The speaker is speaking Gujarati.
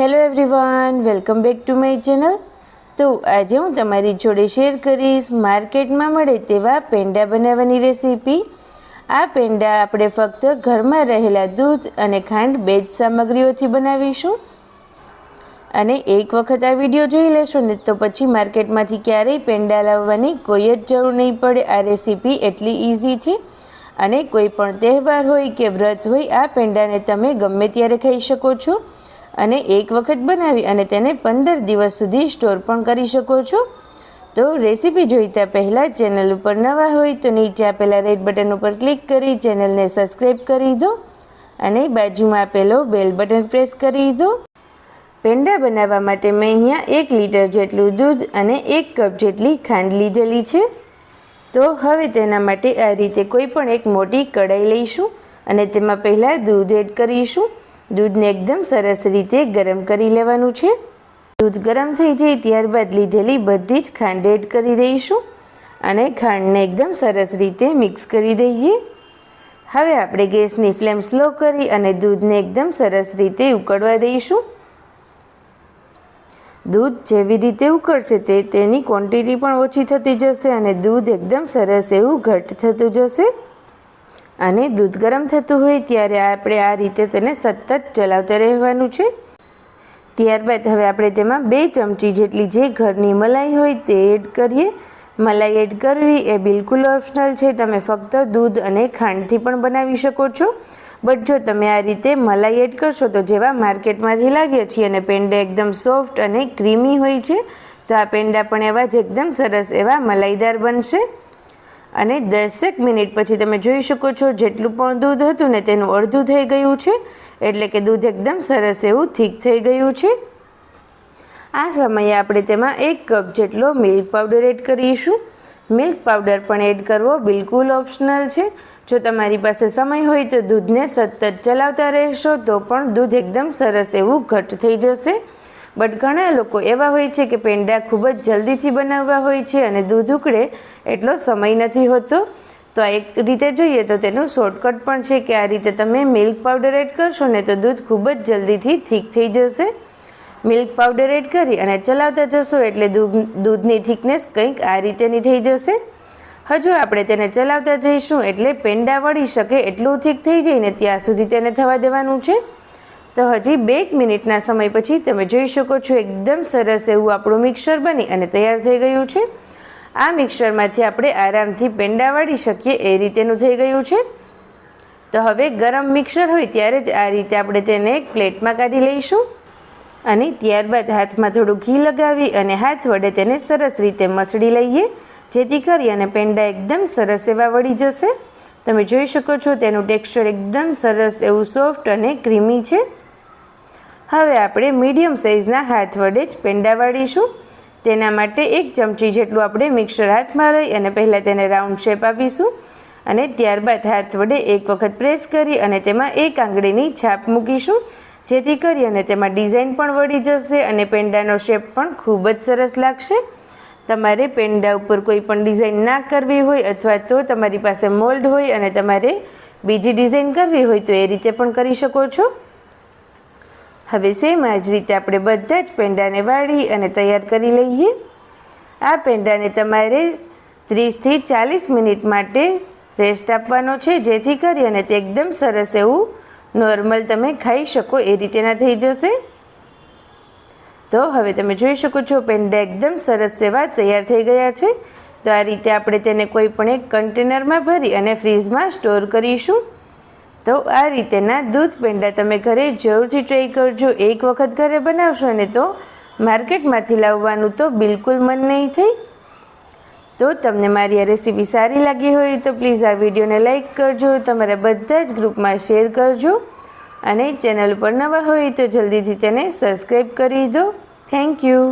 Hello everyone welcome back to my channel તો આજે હું તમારી જોડે શેર કરીશ માર્કેટમાં મળે તેવા પેંડા બનાવવાની રેસીપી આ પેંડા આપણે ફક્ત ઘરમાં રહેલા દૂધ અને ખાંડ બે જ સામગ્રીઓથી બનાવીશું. અને એક વખત આ વીડિયો જોઈ લેશો, ને તો પછી માર્કેટમાંથી ક્યારેય પેંડા લાવવાની કોઈ જ જરૂર નહીં પડે. આ રેસીપી એટલી ઇઝી છે. અને કોઈ પણ તહેવાર હોય કે વ્રત હોય, આ પેંડાને તમે ગમે ત્યારે ખાઈ શકો છો. અને એક વખત બનાવી અને તેને પંદર દિવસ સુધી સ્ટોર પણ કરી શકો છો. તો રેસીપી જોઈતા પહેલાં ચેનલ ઉપર નવા હોય તો નીચે આપેલા રેડ બટન ઉપર ક્લિક કરી ચેનલને સબસ્ક્રાઈબ કરી દો અને બાજુમાં આપેલો બેલ બટન પ્રેસ કરી દો. પેંડા બનાવવા માટે મેં અહીંયા એક લીટર જેટલું દૂધ અને એક કપ જેટલી ખાંડ લીધેલી છે. તો હવે તેના માટે આ રીતે કોઈ પણ એક મોટી કઢાઈ લઈશું અને તેમાં પહેલાં દૂધ એડ કરીશું. દૂધને એકદમ સરસ રીતે ગરમ કરી લેવાનું છે. દૂધ ગરમ થઈ જાય ત્યારબાદ લીધેલી બધી જ ખાંડ એડ કરી દઈશું અને ખાંડને એકદમ સરસ રીતે મિક્સ કરી દઈએ. હવે આપણે ગેસની ફ્લેમ સ્લો કરી અને દૂધને એકદમ સરસ રીતે ઉકળવા દઈશું. દૂધ જેવી રીતે ઉકળશે તે તેની ક્વોન્ટિટી પણ ઓછી થતી જશે અને દૂધ એકદમ સરસ એવું ઘટ થતું જશે. અને દૂધ ગરમ થતું હોય ત્યારે આપણે આ રીતે તેને સતત ચલાવતા રહેવાનું છે. ત્યારબાદ હવે આપણે તેમાં બે ચમચી જેટલી જે ઘરની મલાઈ હોય તે એડ કરીએ. મલાઈ એડ કરવી એ બિલકુલ ઓપ્શનલ છે. તમે ફક્ત દૂધ અને ખાંડથી પણ બનાવી શકો છો. બટ જો તમે આ રીતે મલાઈ એડ કરશો તો જેવા માર્કેટમાંથી લાગે છે અને પેંડા એકદમ સોફ્ટ અને ક્રીમી હોય છે, તો આ પેંડા પણ એવા જ એકદમ સરસ એવા મલાઈદાર બનશે. અને દસેક મિનિટ પછી તમે જોઈ શકો છો જેટલું પણ દૂધ હતું ને તેનું અડધું થઈ ગયું છે. એટલે કે દૂધ એકદમ સરસ એવું થીક થઈ ગયું છે. આ સમયે આપણે તેમાં એક કપ જેટલો મિલ્ક પાવડર એડ કરીશું. મિલ્ક પાવડર પણ એડ કરવો બિલકુલ ઓપ્શનલ છે. જો તમારી પાસે સમય હોય તો દૂધને સતત ચલાવતા રહેશો તો પણ દૂધ એકદમ સરસ એવું ઘટ થઈ જશે. બટ ઘણા લોકો એવા હોય છે કે પેંડા ખૂબ જ જલ્દીથી બનાવવા હોય છે અને દૂધ ઉકળે એટલો સમય નથી હોતો. તો એક રીતે જોઈએ તો તેનું શોર્ટકટ પણ છે કે આ રીતે તમે મિલ્ક પાવડર એડ કરશો ને તો દૂધ ખૂબ જ જલ્દીથી થીક થઈ જશે. મિલ્ક પાવડર એડ કરી અને ચલાવતા જશો એટલે દૂધ, દૂધની થિકનેસ કંઈક આ રીતેની થઈ જશે. હજુ આપણે તેને ચલાવતા જઈશું એટલે પેંડા વળી શકે એટલું થીક થઈ જાય ને ત્યાં સુધી તેને થવા દેવાનું છે. તો હજી બે મિનિટના સમય પછી તમે જોઈ શકો છો એકદમ સરસ એવું આપણું મિક્સર બની અને તૈયાર થઈ ગયું છે. આ મિક્સરમાંથી આપણે આરામથી પેંડા વાળી શકીએ એ રીતેનું થઈ ગયું છે. તો હવે ગરમ મિક્સર હોય ત્યારે જ આ રીતે આપણે તેને એક પ્લેટમાં કાઢી લઈશું અને ત્યારબાદ હાથમાં થોડું ઘી લગાવી અને હાથ વડે તેને સરસ રીતે મસળી લઈએ. જેથી કરી અને પેંડા એકદમ સરસ એવા વળી જશે. તમે જોઈ શકો છો તેનું ટેક્સચર એકદમ સરસ એવું સોફ્ટ અને ક્રીમી છે. હવે આપણે મીડિયમ સાઇઝના હાથ વડે જ પેંડા વાળીશું. તેના માટે એક ચમચી જેટલું આપણે મિક્સર હાથમાં લઈ અને પહેલાં તેને રાઉન્ડ શેપ આપીશું. અને ત્યારબાદ હાથ વડે એક વખત પ્રેસ કરી અને તેમાં એક આંગળીની છાપ મૂકીશું. જેથી કરી અને તેમાં ડિઝાઇન પણ વળી જશે અને પેંડાનો શેપ પણ ખૂબ જ સરસ લાગશે. તમારે પેંડા ઉપર કોઈ પણ ડિઝાઇન ના કરવી હોય અથવા તો તમારી પાસે મોલ્ડ હોય અને તમારે બીજી ડિઝાઇન કરવી હોય તો એ રીતે પણ કરી શકો છો. હવે સેમ આ જ રીતે આપણે બધા જ પેંડાને વાળી અને તૈયાર કરી લઈએ. આ પેંડાને તમારે ત્રીસથી ચાલીસ મિનિટ માટે રેસ્ટ આપવાનો છે, જેથી કરી અને તે એકદમ સરસ એવું નોર્મલ તમે ખાઈ શકો, એ રીતેના થઈ જશે. તો હવે તમે જોઈ શકો છો, પેંડા એકદમ સરસ એવા તૈયાર થઈ ગયા છે. તો આ રીતે આપણે તેને કોઈ પણ એક કન્ટેનરમાં ભરી અને ફ્રીઝમાં સ્ટોર કરીશું. તો આ રીતેના દૂધ પેંડા તમે ઘરે જરૂરથી ટ્રાય કરજો. એક વખત ઘરે બનાવશો ને તો માર્કેટમાંથી લાવવાનું તો બિલકુલ મન નહીં થઈ તો તમને મારી આ રેસીપી સારી લાગી હોય તો પ્લીઝ આ વિડીયોને લાઇક કરજો, તમારા બધા જ ગ્રુપમાં શેર કરજો અને ચેનલ પર નવા હોય તો જલ્દીથી તેને સબસ્ક્રાઈબ કરી દો. Thank you